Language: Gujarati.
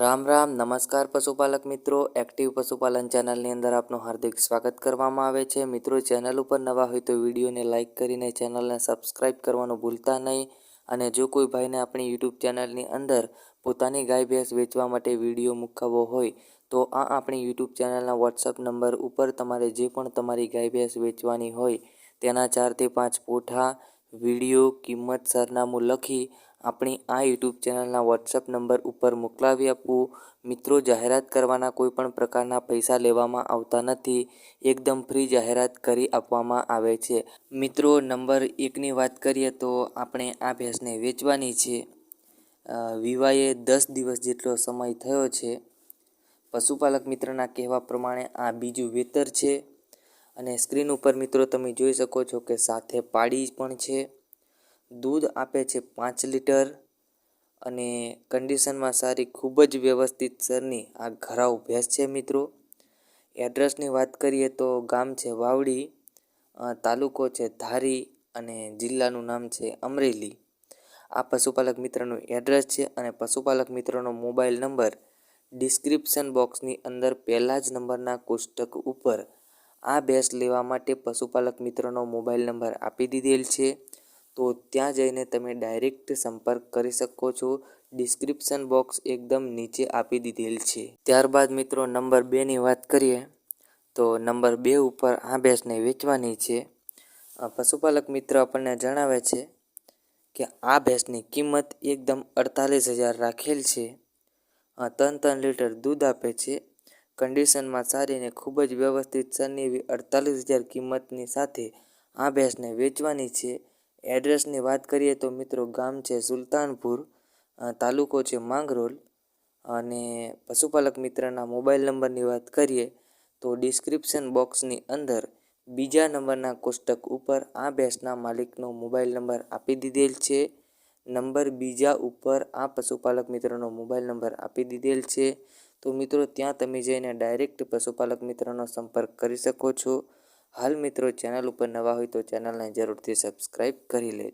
રામ રામ, નમસ્કાર પશુપાલક મિત્રો. એક્ટિવ પશુપાલન ચેનલની અંદર આપનું હાર્દિક સ્વાગત કરવામાં આવે છે. મિત્રો, ચેનલ ઉપર નવા હોય તો વિડીયોને લાઇક કરીને ચેનલને સબસ્ક્રાઇબ કરવાનું ભૂલતા નહીં. અને જો કોઈ ભાઈને આપણી યુટ્યુબ ચેનલની અંદર પોતાની ગાય ભેંસ વેચવા માટે વીડિયો મૂકાવવો હોય, તો આ આપણી યુટ્યુબ ચેનલના વોટ્સઅપ નંબર ઉપર તમારે જે પણ તમારી ગાય ભેંસ વેચવાની હોય, તેના ચારથી પાંચ પોઠા, વીડિયો, કિંમત, સરનામું લખી આપણી આ યુટ્યુબ ચેનલના વોટ્સઅપ નંબર ઉપર મોકલાવી આપવું. મિત્રો, જાહેરાત કરવાના કોઈ પણ પ્રકારના પૈસા લેવામાં આવતા નથી. એકદમ ફ્રી જાહેરાત કરી આપવામાં આવે છે. મિત્રો, નંબર એકની વાત કરીએ તો આપણે આ ભેંસને વેચવાની છે. વિવાહે દસ દિવસ જેટલો સમય થયો છે. પશુપાલક મિત્રના કહેવા પ્રમાણે આ બીજું વેતર છે. અને સ્ક્રીન ઉપર મિત્રો તમે જોઈ શકો છો કે સાથે પાડી પણ છે. દૂધ આપે છે પાંચ લીટર અને કન્ડિશનમાં સારી ખૂબ જ વ્યવસ્થિત સરની આ ઘરાવ ભેંસ છે મિત્રો. એડ્રેસની વાત કરીએ તો ગામ છે વાવડી તાલુકો છે ધારી અને જિલ્લાનું નામ છે અમરેલી. આ પશુપાલક મિત્રનું એડ્રેસ છે અને પશુપાલક મિત્રનો મોબાઈલ નંબર ડિસ્ક્રિપ્શન બોક્સની અંદર પહેલા જ નંબરના કોષ્ટક ઉપર આ ભેંસ લેવા માટે પશુપાલક મિત્રનો મોબાઈલ નંબર આપી દીધેલ છે. તો ત્યાં જઈને તમે ડાયરેક્ટ સંપર્ક કરી શકો છો. ડિસ્ક્રિપ્શન બોક્સ એકદમ નીચે આપી દીધેલ છે. ત્યારબાદ મિત્રો નંબર બેની વાત કરીએ, તો નંબર બે ઉપર આ ભેંસને વેચવાની છે. પશુપાલક મિત્ર આપણને જણાવે છે કે આ ભેંસની કિંમત એકદમ અડતાલીસ હજાર રાખેલ છે. ત્રણ ત્રણ લીટર દૂધ આપે છે. કન્ડિશનમાં સારી અને ખૂબ જ વ્યવસ્થિત સરની એવી અડતાલીસ હજાર કિંમતની સાથે આ ભેંસને વેચવાની છે. એડ્રેસની વાત કરીએ તો મિત્રો ગામ છે સુલતાનપુર તાલુકો છે માંગરોલ અને પશુપાલક મિત્રના મોબાઈલ નંબરની વાત કરીએ તો ડિસ્ક્રિપ્શન બોક્સની અંદર બીજા નંબરના કોષ્ટક ઉપર આ ભેંસના માલિકનો મોબાઈલ નંબર આપી દીધેલ છે. નંબર બીજા ઉપર આ પશુપાલક મિત્રનો મોબાઈલ નંબર આપી દીધેલ છે. તો મિત્રો ત્યાં તમે જઈને ડાયરેક્ટ પશુપાલક મિત્રનો સંપર્ક કરી શકો છો. હાલ મિત્રો ચેનલ ઉપર નવા હોય તો ચેનલને જરૂરથી સબસ્ક્રાઈબ કરી લેજો.